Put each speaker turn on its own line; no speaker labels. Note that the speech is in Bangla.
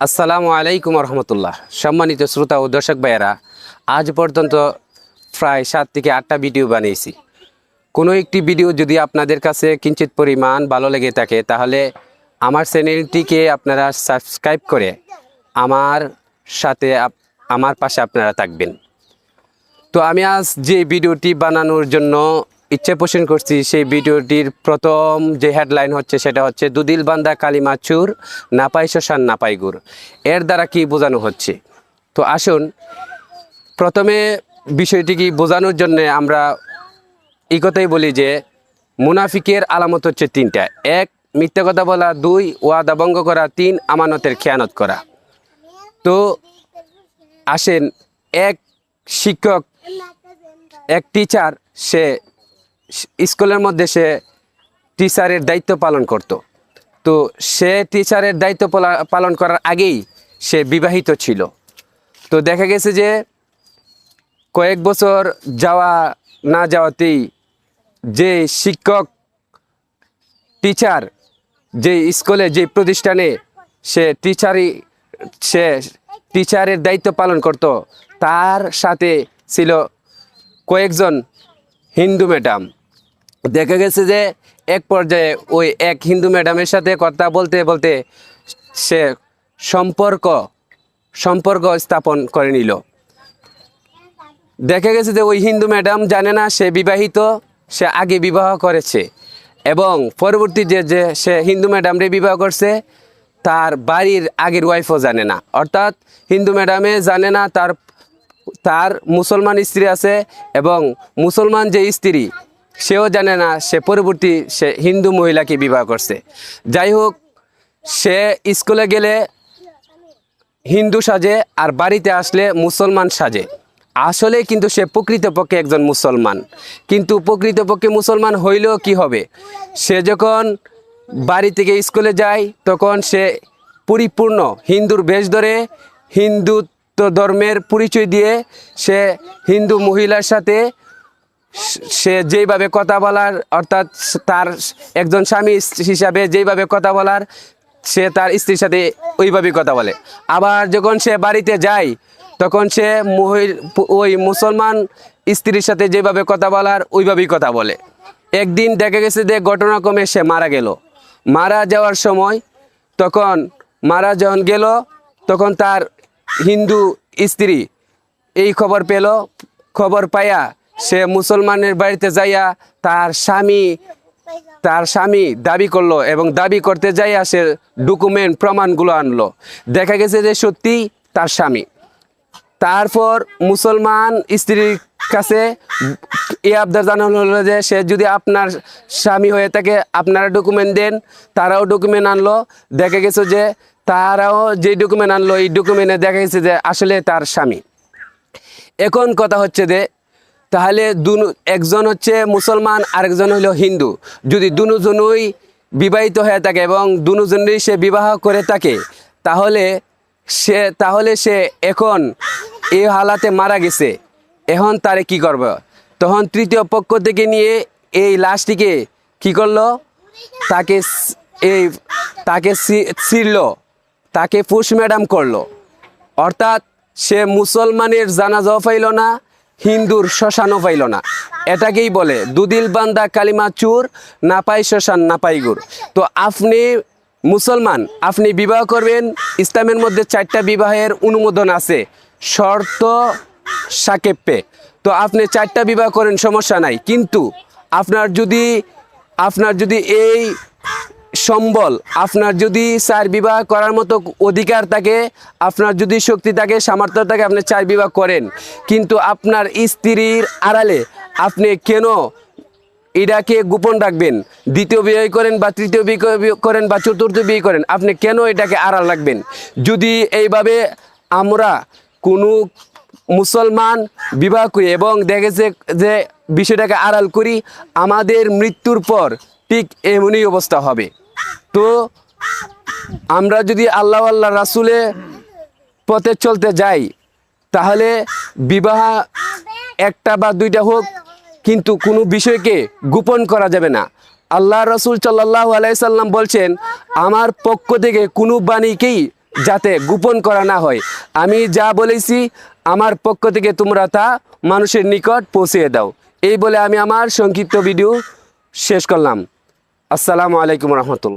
আসসালামু আলাইকুম রহমতুল্লাহ সম্মানিত শ্রোতা ও দর্শক ভাইয়েরা, আজ পর্যন্ত প্রায় সাত থেকে আটটা ভিডিও বানিয়েছি। কোনো একটি ভিডিও যদি আপনাদের কাছে কিঞ্চিত পরিমাণ ভালো লেগে থাকে, তাহলে আমার চ্যানেলটিকে আপনারা সাবস্ক্রাইব করে আমার সাথে আমার পাশে আপনারা থাকবেন। তো আমি আজ যে ভিডিওটি বানানোর জন্য ইচ্ছে পোষণ করছি, সেই ভিডিওটির প্রথম যে হেডলাইন হচ্ছে সেটা হচ্ছে, দুদিল বান্দা কালিমাচুর নাপাই শশান নাপাই এর দ্বারা কি বোঝানো হচ্ছে? তো আসুন, প্রথমে বিষয়টি কি বোঝানোর জন্য আমরা এই কথাই বলি যে, মুনাফিকের আলামত হচ্ছে তিনটা। এক, মিথ্যা কথা বলা, দুই, ওয়াদা ভঙ্গ করা, তিন, আমানতের খেয়ানত করা। তো আসেন, এক শিক্ষক, এক টিচার সে স্কুলের মধ্যে সে টিচারের দায়িত্ব পালন করত। তো সে টিচারের দায়িত্ব পালা- পালন করার আগেই সে বিবাহিত ছিল। তো দেখা গেছে যে কয়েক বছর যাওয়া, না যাওয়াতেই যে শিক্ষক, টিচার যে স্কুলে, যে প্রতিষ্ঠানে সে টিচারই, সে টিচারের দায়িত্ব পালন করত, তার সাথে ছিল কয়েকজন হিন্দু ম্যাডাম। দেখা গেছে যে এক পর্যায়ে ওই এক হিন্দু ম্যাডামের সাথে কথা বলতে বলতে সে সম্পর্ক সম্পর্ক স্থাপন করে নিল। দেখা গেছে যে ওই হিন্দু ম্যাডাম জানে না সে বিবাহিত, সে আগে বিবাহ করেছে এবং পরবর্তী যে যে সে হিন্দু ম্যাডামরে বিবাহ করছে, তার বাড়ির আগের ওয়াইফও জানে না। অর্থাৎ হিন্দু ম্যাডামে জানে না তার তার মুসলমান স্ত্রী আছে এবং মুসলমান যে স্ত্রী সেও জানে না, সে পরবর্তী সে হিন্দু মহিলাকে বিবাহ করছে। যাই হোক, সে স্কুলে গেলে হিন্দু সাজে আর বাড়িতে আসলে মুসলমান সাজে। আসলে কিন্তু সে প্রকৃতপক্ষে একজন মুসলমান। কিন্তু প্রকৃতপক্ষে মুসলমান হইলেও কি হবে? সে যখন বাড়ি থেকে স্কুলে যায়, তখন সে পরিপূর্ণ হিন্দুর বেশ ধরে হিন্দুত্ব ধর্মের পরিচয় দিয়ে সে হিন্দু মহিলার সাথে সে যেইভাবে কথা বলার, অর্থাৎ তার একজন স্বামী হিসাবে যেইভাবে কথা বলার, সে তার স্ত্রীর সাথে ওইভাবেই কথা বলে। আবার যখন সে বাড়িতে যায়, তখন সে ওই মুসলমান স্ত্রীর সাথে যেভাবে কথা বলার, ওইভাবেই কথা বলে। একদিন দেখা গেছে যে ঘটনাক্রমে সে মারা গেল। মারা যাওয়ার সময় তখন মারা যখন গেল, তখন তার হিন্দু স্ত্রী এই খবর পেল। খবর পাইয়া সে মুসলমানের বাড়িতে যাইয়া তার স্বামী তার স্বামী দাবি করল এবং দাবি করতে যাইয়া সে ডকুমেন্ট প্রমাণগুলো আনলো। দেখা গেছে যে সত্যি তার স্বামী। তারপর মুসলমান স্ত্রীর কাছে এ আবদার জানানো হলো যে সে যদি আপনার স্বামী হয়ে থাকে, আপনারা ডকুমেন্ট দেন, তারাও ডকুমেন্ট আনলো। দেখা গেছে যে তারাও যে ডকুমেন্ট আনলো, এই ডকুমেন্টে দেখা গেছে যে আসলে তার স্বামী। এখন কথা হচ্ছে যে তাহলে দুনু, একজন হচ্ছে মুসলমান, আরেকজন হলো হিন্দু। যদি দুজনই বিবাহিত হয়ে থাকে এবং দুজনেই সে বিবাহ করে থাকে, তাহলে সে তাহলে সে এখন এই হালাতে মারা গেছে। এখন তারে কি করবে? তখন তৃতীয় পক্ষ থেকে নিয়ে এই লাশটিকে কি করল? তাকে এই, তাকে ছিঁড়ল। তাকে পুষ ম্যাডাম করল। অর্থাৎ সে মুসলমানের জানাজাও পাইল না হিন্দুর শ্মশানও পাইল না। এটাকেই বলে, দুদিল বান্দা কালিমা চুর না পাই শ্মশান না পাই গুড় তো আপনি মুসলমান, আপনি বিবাহ করবেন, ইসলামের মধ্যে চারটা বিবাহের অনুমোদন আছে। শর্ত সাকেপ্যে তো আপনি চারটা বিবাহ করেন, সমস্যা নাই। কিন্তু আপনার যদি আপনার যদি এই সম্বল। আপনার যদি চার বিবাহ করার মতো অধিকার থাকে, আপনার যদি শক্তি থাকে, সামর্থ্য থাকে, আপনি চার বিবাহ করেন। কিন্তু আপনার স্ত্রীর আড়ালে আপনি কেন এটাকে গোপন রাখবেন? দ্বিতীয় বিয়ে করেন বা তৃতীয় বিয়ে করেন বা চতুর্থ বিয়ে করেন, আপনি কেন এটাকে আড়াল রাখবেন? যদি এইভাবে আমরা কোনো মুসলমান বিবাহ করি এবং দেখেছে যে বিষয়টাকে আড়াল করি, আমাদের মৃত্যুর পর ঠিক এমনই অবস্থা হবে। তো আমরা যদি আল্লাহ আল্লাহ রাসুলে পথে চলতে যাই, তাহলে বিবাহ একটা বা দুইটা হোক, কিন্তু কোনো বিষয়কে গোপন করা যাবে না। আল্লাহ রসুল সাল্লাহ আলাইসাল্লাম বলছেন, আমার পক্ষ থেকে কোনো বাণীকেই যাতে গোপন করা না হয়। আমি যা বলেছি, আমার পক্ষ থেকে তোমরা তা মানুষের নিকট পৌঁছিয়ে দাও। এই বলে আমি আমার সংক্ষিপ্ত ভিডিও শেষ করলাম। আসসালামু আলাইকুম রহমতুল্লা